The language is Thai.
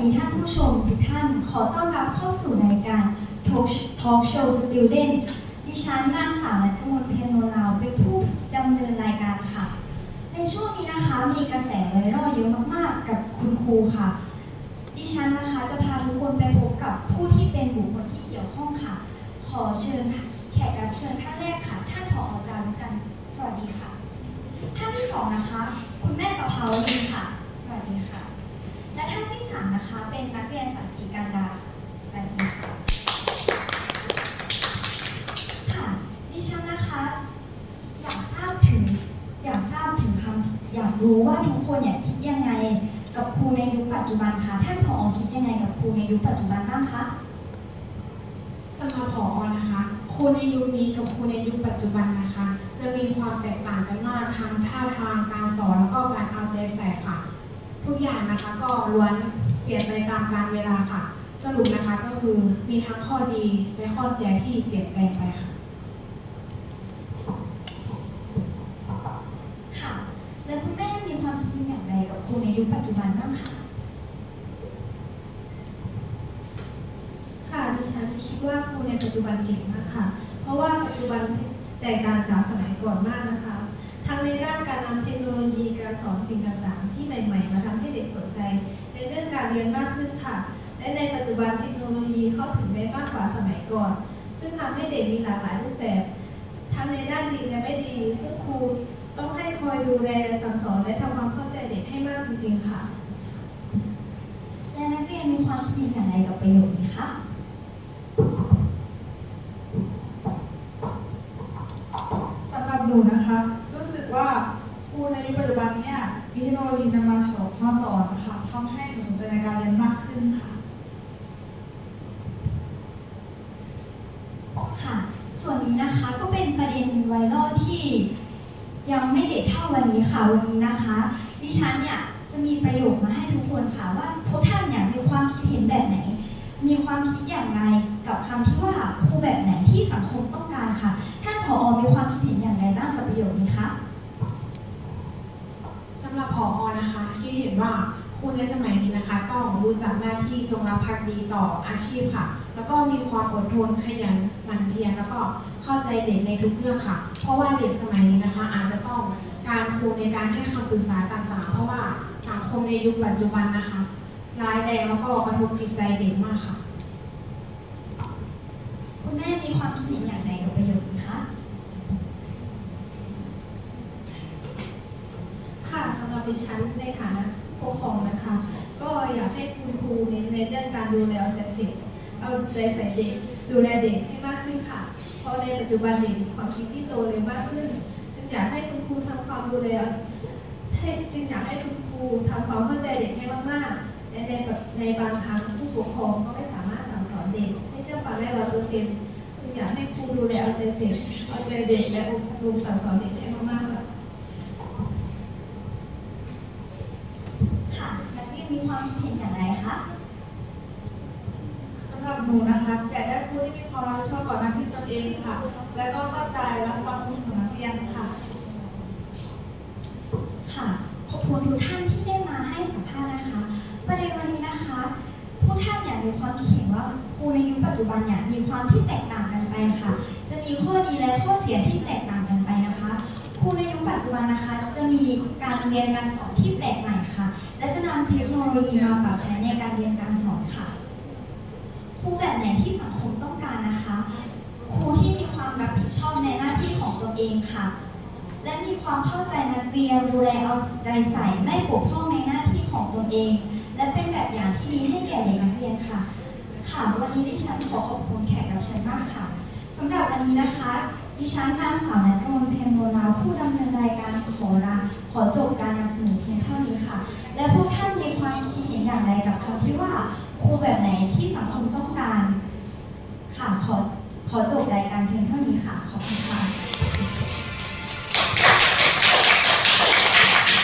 ดีท่านผู้ชมทุกท่าน ขอต้อนรับเข้าสู่รายการ Talk Show Student ดิฉันนางสาวนัทกมลเพียรโนลาวเป็นผู้ดำเนินรายการค่ะ ในช่วงนี้นะคะมีกระแสไวรัลเยอะมากๆ กับคุณครูค่ะ ดิฉันนะคะจะพาทุกคนไปพบกับผู้ที่เป็นบุคคลที่เกี่ยวข้องค่ะ ขอเชิญแขกรับเชิญท่านแรกค่ะ ท่านผออาจารุกัน สวัสดีค่ะ ท่านที่สองนะคะ คุณแม่ประภาวดีค่ะ สวัสดีค่ะ และท่านที่สามนะคะ เป็นนักเรียนสัตว์ศรีการดาค่ะค่ะดิฉันนะคะ อยากทราบถึงอยากทราบถึงคำอยากรู้ว่าทุกคนเนี่ยคิดยังไงกับครูในยุคปัจจุบันคะท่านผอคิดยังไงกับครูในยุคปัจจุบันบ้างคะสำหรับผอนะคะครูในยุคนี้กับครูในยุคปัจจุบันนะคะ จะมีความแตกต่างกันมากทางท่าทางการสอนแล้วก็การเอาใจใส่ค่ะ ทุกอย่างนะคะก็ล้วนเปลี่ยนไปตามกาลเวลาค่ะ สรุปนะคะก็คือมีทั้งข้อดีและข้อเสียที่เปลี่ยนแปลงไปค่ะ ค่ะ แล้วคุณแม่มีความคิดเห็นอย่างไรกับครูในยุคปัจจุบันบ้างคะค่ะดิฉันคิดว่าครูในปัจจุบันเก่งมากค่ะ เพราะว่าปัจจุบันแตกต่างจากสมัยก่อนมากนะคะ ทั้งในด้านการนำเทคโนโลยีการสอนสิ่งต่างๆ ที่ใหม่ๆ มาทำให้เด็กสนใจ ในเรื่องการเรียนมากขึ้นค่ะ และในปัจจุบันเทคโนโลยีเข้าถึงได้มากกว่าสมัยก่อน ซึ่งทำให้เด็กมีหลากหลายรูปแบบ ทั้งในด้านดีและไม่ดี ซึ่งครูต้องให้คอยดูแลสั่งสอนและทำความเข้าใจเด็กให้มากจริงๆค่ะ และนักเรียนมีความคิดเห็นอย่างไรกับประโยคนี้คะ สำหรับหนูนะคะ รู้สึกว่าครูในยุคปัจจุบันเนี่ย มีเทคโนโลยีนำมาสอนมาสอนนะคะทำให้หนูสนใจในการเรียนมากขึ้นค่ะ ค่ะ ส่วนนี้นะคะก็เป็นประเด็นไวรัลที่ ยังไม่เด็ดเท่าวันนี้ค่ะวันนี้นะคะดิฉันเนี่ยจะมีประโยคมาให้ทุกคนค่ะว่าพวกท่านเนี่ยมีความคิดเห็นแบบไหน มีความคิดอย่างไรกับคำที่ว่าครูแบบไหนที่สังคมต้องการค่ะ ท่านผอมีความคิดเห็นอย่างไรบ้างกับประโยคนี้คะ สำหรับผอนะคะคิด เห็นว่าครูในสมัยนี้นะคะต้องรู้จักหน้าที่จงรักภักดีต่ออาชีพค่ะ แล้วก็มีความอดทนขยันหมั่นเพียรแล้วก็เข้าใจเด็กในทุกเรื่องค่ะ เพราะว่าเด็กสมัยนี้นะคะ อาจจะต้องการครูในการให้คำปรึกษาต่างๆ เพราะว่าสังคมในยุคปัจจุบันนะคะ ร้ายแรงแล้วก็กระทบจิตใจเด็กมากค่ะ คุณแม่มีความคิดเห็นอย่างไรกับประโยคนี้คะ ค่ะสำหรับ ดิฉันในฐานะผู้ปกครองนะคะ ก็อยากให้คุณครูเน้นในเรื่องการดูแลเอาใจใส่เอาใจใส่เด็ก ดูแลเด็กให้มากขึ้นค่ะ เพราะในปัจจุบันเด็กมีความคิดที่โตเร็วมากขึ้น จึงอยากให้คุณครูทำความดูแลให้จึงอยากให้คุณครูทำความเข้าใจเด็กให้มากๆและในในบางครั้งผู้ปกครองก็ไม่สามารถสั่งสอนเด็กให้เชื่อฟังได้ร้อยเปอร์เซ็นต์จึงอยากให้ครูดูแลเอาใจใส่เอาใจเด็กและอบรมสั่งสอนเด็กให้มากๆ ค่ะค่ะนักเรียนมีความคิดเห็นอย่างไรคะสำหรับหนูนะคะอยากได้ครูที่มีความรับผิดชอบต่อหน้าที่ตนเองค่ะ และก็เข้าใจและฟังความคิดของนักเรียนค่ะ ค่ะขอบคุณทุกท่านที่ได้มาให้สัมภาษณ์นะคะ ประเด็นวันนี้นะคะ พวกท่านเนี่ยมีความคิดเห็นว่าครูในยุคปัจจุบันเนี่ยมีความที่แตกต่างกันไปค่ะ จะมีข้อดีและข้อเสียที่แตกต่าง รูในยุคปัจจุบันนะคะ จะมีการเรียนการสอนที่แปลกใหม่ค่ะ และจะนำเทคโนโลยีมาปรับใช้ในการเรียนการสอนค่ะครูแบบไหนที่สังคมต้องการนะคะครูที่มีความรับผิดชอบในหน้าที่ของตัวเองค่ะ และมีความเข้าใจนักเรียนดูแลเอาใจใส่ไม่ปกพร่องในหน้าที่ของตนเอง และเป็นแบบอย่างที่ดีให้แก่เด็กนักเรียนค่ะ ค่ะวันนี้ดิฉันขอขอบคุณแขกรับเชิญมากค่ะสำหรับวันนี้นะคะ ดิฉันนางสาวนัทกมลเพ จบการนำเสนอเพียงเท่านี้ค่ะ และพวกท่านมีความคิดเห็นอย่างไรกับคำที่ว่าครูแบบไหนที่สังคมต้องการค่ะขอขอจบรายการเพียงเท่านี้ค่ะ ขอบคุณค่ะ